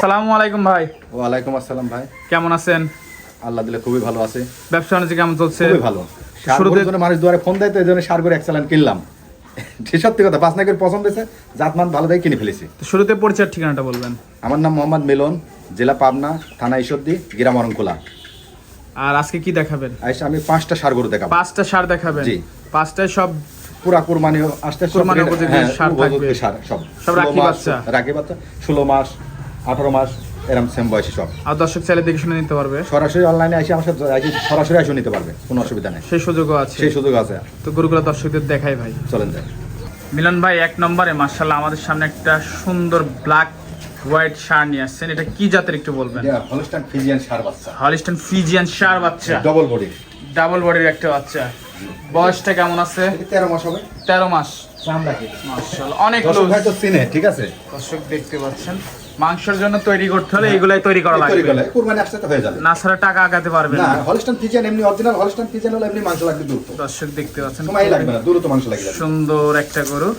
সালামু আলাইকুম ভাই। ওয়ালাইকুম আসসালাম ভাই। কেমন আছেন? আল্লাহ দিলে খুবই ভালো আছে। ব্যবসা বাণিজ্য কেমন চলছে? খুবই ভালো। শুরুতে- মানুষ দুয়ারে ফোন দেয় তো এই জন্য সার করে এক্সেলেন্ট কিনলাম। ঠিক সত্যি কথা নাকের পছন্দ হয়েছে জাতমান ভালো দেয় কিনে ফেলেছি। তো শুরুতে পরিচয়ের ঠিকানাটা বলবেন। আমার নাম মোহাম্মদ মিলন জেলা পাবনা থানা ঈশ্বরদী গ্রাম অরণখোলা আর আজকে কি দেখাবেন? আইসা আমি পাঁচটা সার গরু দেখাবো। পাঁচটা সার দেখাবেন? জি। পাঁচটায় সব পুরা কুরবানি আসতে কুরবানি উপযোগী হ্যাঁ, সার থাকবে। সার সব। সব রাখি বাচ্চা। রাখি বাচ্চা ষোলো মাস আঠারো মাস এরম সেম বয়সী সব। আর দর্শক চাইলে দেখে শুনে নিতে পারবে। সরাসরি অনলাইনে এসে আমার সাথে সরাসরি এসে নিতে পারবে কোনো অসুবিধা নেই। সেই সুযোগও আছে। সেই সুযোগ আছে। তো গরুগুলো দর্শকদের দেখাই ভাই। চলেন যাই। মিলন ভাই এক নম্বরে মার্শাল্লাহ আমাদের সামনে একটা সুন্দর ব্ল্যাক হোয়াইট সার নিয়ে আসছেন। এটা কি জাতের একটু বলবেন? এটা হলস্টাইন ফিজিয়ান সার বাচ্চা। হলিস্টন ফিজিয়ান সার বাচ্চা। ডবল বডি ডাবল বডির একটা বাচ্চা। বয়সটা কেমন আছে? তেরো মাস হবে। তেরো মাস। অনেক লোক তো চিনে ঠিক আছে? দর্শক দেখতে পাচ্ছেন। মাংসের জন্য তৈরি করতে হলে এগুলাই তৈরি করা লাগবে। কুরবানি আসতে তো হয়ে যাবে। না ছাড়া টাকা আগাতে পারবেন না। হলস্টাইন ফিজিয়ান এমনি অরিজিনাল হলস্টাইন ফিজিয়ান হলে এমনি মাংস লাগবে দ্রুত। দর্শক দেখতে পাচ্ছেন সময় লাগবে না দ্রুত মাংস লাগবে। সুন্দর একটা গরু।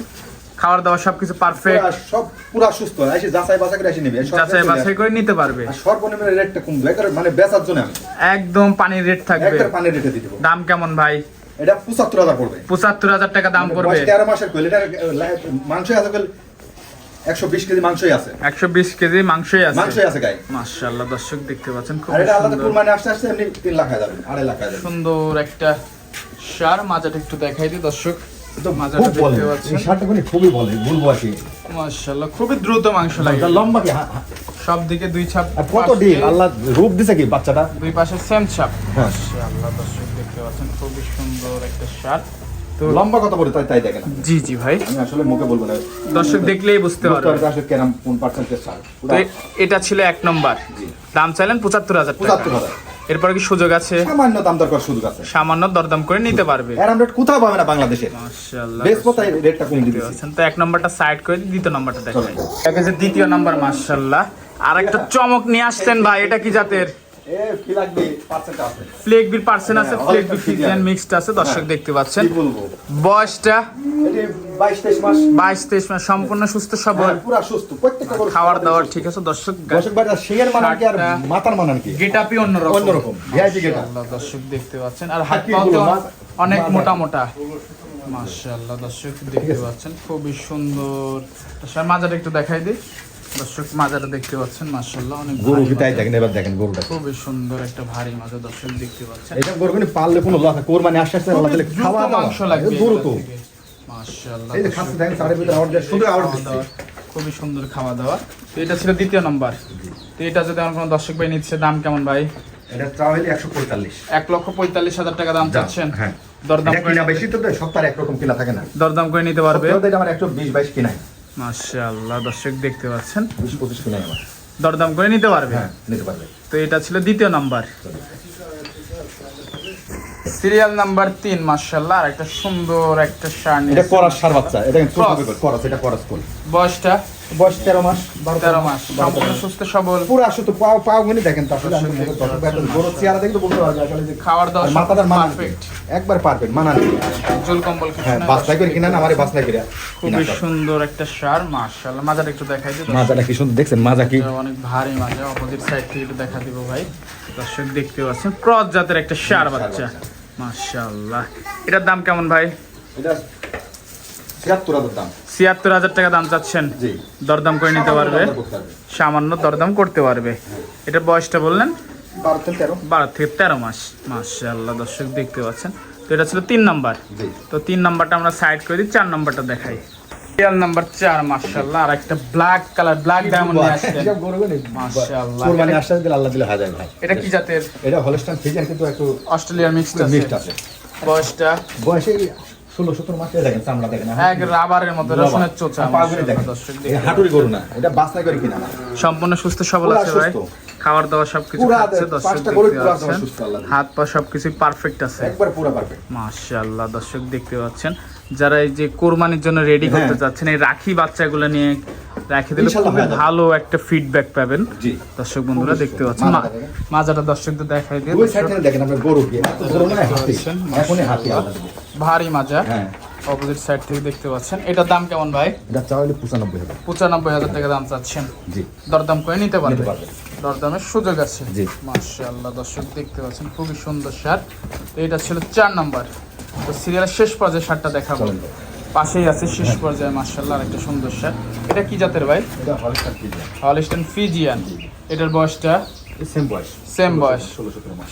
খাবার দাবার সবকিছু পারফেক্ট সব পুরা সুস্থ। এসে যাচাই বাছাই করে এসে নিবে। যাচাই বাছাই করে নিতে পারবে। সর্বনিম্ন রেটটা কম একবারে মানে বেচার জন্য আমি। একদম পানির রেট থাকবে। একবার পানির রেটে দিয়ে দেবো। দাম কেমন ভাই? এটা পঁচাত্তর হাজার পড়বে। পঁচাত্তর হাজার টাকা দাম পড়বে। বয়স তেরো মাসের কোয়েল এটা মাংসই আছে কোয়েল একশো বিশ কেজি মাংসই আছে। একশো বিশ কেজি মাংসই আছে। মাংসই আছে গায়ে মাশাল্লাহ দর্শক দেখতে পাচ্ছেন খুব এটা আলাদা কুরবানি আসতে আসতে এমনি তিন লাখ যাবে আড়াই লাখ যাবে। সুন্দর একটা সার মাজাটা একটু দেখাই দিই দর্শক। তো মাজাটা দেখতে পাচ্ছেন। এই শার্টটা খুবই বলে দ্রুত মাংস লাগে। লম্বা কি সব দিকে দুই ছাপ কত ডিল আল্লাহ রূপ দিছে কি বাচ্চাটা? দুই পাশে সেম ছাপ। হ্যাঁ। মাশাআল্লাহ দর্শক দেখতে পাচ্ছেন খুবই সুন্দর একটা শার্ট তো লম্বা কত বলে তাই তাই দেখেন জি জি ভাই। আমি আসলে মুখে বলব না। দর্শক দেখলেই বুঝতে পারবে আসলে কেরাম কোন পার্সেন্টেজ ছাড়। এটা ছিল এক নম্বর। দাম চাইলেন পঁচাত্তর হাজার টাকা। পঁচাত্তর হাজার। এরপরে কি সুযোগ আছে? সামান্য দাম সুযোগ আছে। সামান্য দরদাম করে নিতে পারবে। এরাম রেট কোথাও পাবে না বাংলাদেশে। মাশাআল্লাহ। বেশ কোথায় রেটটা কম দেখতে দিতেছে। তো এক নম্বরটা সাইড করে দ্বিতীয় নম্বরটা দেখাই। প্যাকেজের দ্বিতীয় নম্বর মাশাআল্লাহ। আর একটা চমক নিয়ে আসতেন ভাই এটা কি জাতের? ফ্লেক পার্সেন্ট আছে। ফ্লেক বি ফিজিয়ান মিক্সড আছে। দর্শক। দেখতে পাচ্ছেন। বয়সটা? বাইশ তেইশ মাস। সম্পূর্ণ সুস্থ সবল। খাওয়ার দাওয়ার ঠিক আছে দর্শক আর মাথার মানান কি? গেট অন্যরকম। অন্যরকম ভিআইপি গেটা মাশাআল্লাহ, দর্শক দেখতে পাচ্ছেন। আর হাত পাও অনেক মোটা মোটা। মাশাআল্লাহ দর্শক দেখতে পাচ্ছেন খুবই সুন্দর। মাজাটা একটু দেখাই দিই। দর্শক মাজাটা দেখতে পাচ্ছেন মাশাআল্লাহ অনেক গরু ভারী কি তাই দেখেন? এবার দেখেন গরুটা। খুবই সুন্দর একটা ভারী মাজা দর্শক দেখতে পাচ্ছেন। এটা গরু কিন্তু পারলে কোনো লস কোরবানি আসতে আসতে আল্লাহ খাওয়া মাংস লাগবে এগুলা থেকে। মাশাআল্লাহ এই যে খাচ্ছে দেখেন সাড়ে ভিতরে দেয়, শুধু দিচ্ছে। খুবই সুন্দর খাওয়া দাওয়া তো এটা ছিল দ্বিতীয় নম্বর। তো এটা যদি আমার কোনো দর্শক ভাই নিচ্ছে দাম কেমন ভাই? এটা একশো পঁয়তাল্লিশ। এক লক্ষ পঁয়তাল্লিশ হাজার টাকা দাম চাচ্ছেন। হ্যাঁ। দরদাম করে কিনা বেশি তো সপ্তাহে একরকম কিনা থাকে না। দরদাম করে নিতে পারবে। আমার একশো বিশ বাইশ কিনাই মাশাআল্লাহ দর্শক দেখতে পাচ্ছেন। বিশ পঁচিশ কিনাই আমার। দরদাম করে নিতে পারবে? হ্যাঁ নিতে পারবে। তো এটা ছিল দ্বিতীয় নাম্বার। সিরিয়াল নাম্বার তিন মাশাআল্লাহ আর একটা সুন্দর একটা শাড়ি এটা করার সার বাচ্চা। এটা কিন্তু। করাস এটা করাস ফুল বয়সটা? বয়স তেরো মাস বারো তেরো মাস। সম্পূর্ণ সুস্থ সবল। পুরো আসলে তো পাও পাও গুনি দেখেন তো আসলে বড় চেহারা দেখে তো বলতে পারবে আসলে যে খাওয়ার দাওয়া মাথাটা পারফেক্ট একবার পারফেক্ট মানান জল কম্বল হ্যাঁ নাই। বাসলাই করে কিনা না আমারে বাসলাই করে খুবই সুন্দর একটা সার মাশাআল্লাহ। মাজাটা একটু দেখাই দিই মাজাটা কি সুন্দর দেখছেন? মাজা কি? অনেক ভারী মাজা অপোজিট সাইড থেকে একটু দেখা দিব ভাই। দর্শক দেখতে পাচ্ছেন ক্রস জাতের একটা সার বাচ্চা। মাশাআল্লাহ। এটার দাম কেমন ভাই? এটা ছিয়াত্তর হাজার দাম। ছিয়াত্তর হাজার টাকা দাম চাচ্ছেন? দরদাম করে নিতে পারবে? সামান্য দরদাম করতে পারবে। এটা বয়সটা বললেন? বারো থেকে তেরো। বারো থেকে তেরো মাস। মাশাল্লাহ দর্শক দেখতে পাচ্ছেন। তো এটা ছিল তিন নাম্বার। তো তিন নাম্বারটা আমরা সাইড করে দিই চার নাম্বারটা দেখাই। নাম্বার চার মাশাআল্লাহ। আর একটা ব্ল্যাক কালার ব্ল্যাক ডায়মন্ড এসব গরু গুলি মাশাআল্লাহ। কোরবানি দিলে আল্লাহ দিলে ভাই। এটা কি জাতের? এটা হলস্টাইন ফিজিয়ান কিন্তু একটু মিক্সড আছে। মিক্সড আছে। বয়সটা? বয়সে ষোলো সতেরো মাসে দেখেন চামড়া দেখেন। এক রাবারের মতো রসুনের চোচা হাঁটুরি গরু না এটা বাসনা করে কিনা সম্পূর্ণ সুস্থ সবল আছে ভাই। খাবার দাওয়া সবকিছু খাচ্ছে দর্শক দেখতে পাচ্ছেন। হাত পা সবকিছু পারফেক্ট আছে। একবার পুরো পারবে মাশাআল্লাহ দর্শক দেখতে পাচ্ছেন। যারা এই যে কোরবানির জন্য রেডি করতে হ্যাঁ। যাচ্ছেন এই রাখি বাচ্চাগুলো নিয়ে রাখি দিলে খুবই ভালো। একটা ফিডব্যাক পাবেন। জি। দর্শক বন্ধুরা দেখতে পাচ্ছেন মাজাটা দর্শকদের দেখাই দিয়ে দেখেন গরু মানে। ভারী মাজা। হ্যাঁ। অপোজিট সাইড থেকে দেখতে পাচ্ছেন। এটার দাম কেমন ভাই? এটা চাওয়ালে পঁচানব্বই হাজার। পঁচানব্বই হাজার টাকা দাম চাচ্ছেন। জি। দরদাম করে নিতে পারবে? দরদামের সুযোগ আছে। জি। মাশাআল্লাহ দর্শক দেখতে পাচ্ছেন খুবই সুন্দর শার্ট। এটা ছিল চার নাম্বার। তো সিরিয়ালের শেষ পর্যায়ে শার্টটা দেখাবো। পাশেই আছে শেষ পর্যায়ে মাশাআল্লাহ আর একটা সুন্দর শার্ট। এটা কি জাতের ভাই? Holstein Friesian. এটার বয়সটা? সেম বয়স। সেম বয়স।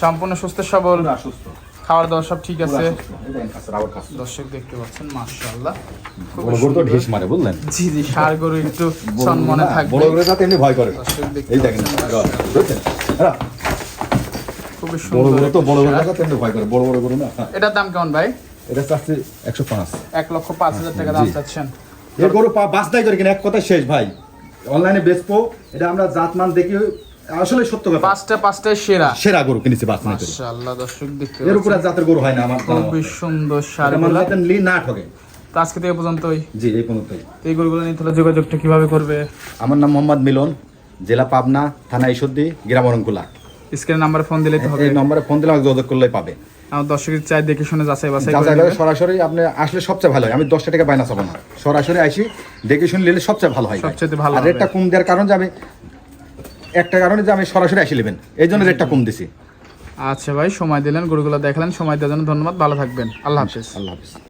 সম্পূর্ণ সুস্থ সবল? সুস্থ। খাওয়ার দাওয়া সব ঠিক আছে। দর্শক দেখতে পাচ্ছেন মাশাআল্লাহ। বড় গরু তো ঢিস মারে বুঝলেন? জি জি সার গরু একটু সম্মানে থাকবে। বড় গরু যাতে এমনি ভয় করে। দর্শক দেখতে এই দেখেন পাচ্ছেন, গর, বুঝছেন? হ্যাঁ, খুবই সুন্দর গরু তো একটা বড় গরু শার্ট। ভয় করে বড় বড় গরু না। এটার দাম কেমন ভাই? এটা চাচ্ছে একশো পাঁচ। এক লক্ষ পাঁচ হাজার টাকা দাম চাচ্ছেন। এই গরু পা- বাছতাই করে কিনা এক কথা শেষ ভাই। অনলাইনে বেচবো এটা আমরা দেখি আসলে সত্য কথা পাঁচটা সেরা। সেরা গরু কিনেছি বাছনা করে। মাশাআল্লাহ দর্শক দেখতে এর উপরে জাতের গরু হয় না আমার খুবই সুন্দর লি না ঠকে তো আজকে থেকে পর্যন্তই। জি এই পর্যন্তই। এই গরুগুলো হলে যোগাযোগটা কীভাবে করবে? আমার নাম মোহাম্মদ মিলন জেলা পাবনা থানা ঈশ্বরদী গ্রাম স্ক্রিনের নাম্বারে ফোন দিলেই তো হবে। এই নম্বরে ফোন দিলে যোগাযোগ করলেই পাবে। আমার দর্শকের চাই দেখে শুনে যাচাই বাছাই করে যাচাই সরাসরি আপনি আসলে সবচেয়ে ভালো হয়। আমি দশটা টাকা বাইনা চাবো না। সরাসরি আসি দেখে শুনে নিলে সবচেয়ে ভালো হয়। সবচেয়ে ভালো আর। রেটটা কম দেওয়ার কারণ যে আমি একটা কারণে যে আমি সরাসরি আসি নেবেন। এই জন্য রেটটা কম দিছি। আচ্ছা ভাই সময় দিলেন গরুগুলো দেখালেন। সময় দেওয়ার জন্য ধন্যবাদ। ভালো থাকবেন। আল্লাহ হাফিজ। আল্লাহ হাফিজ।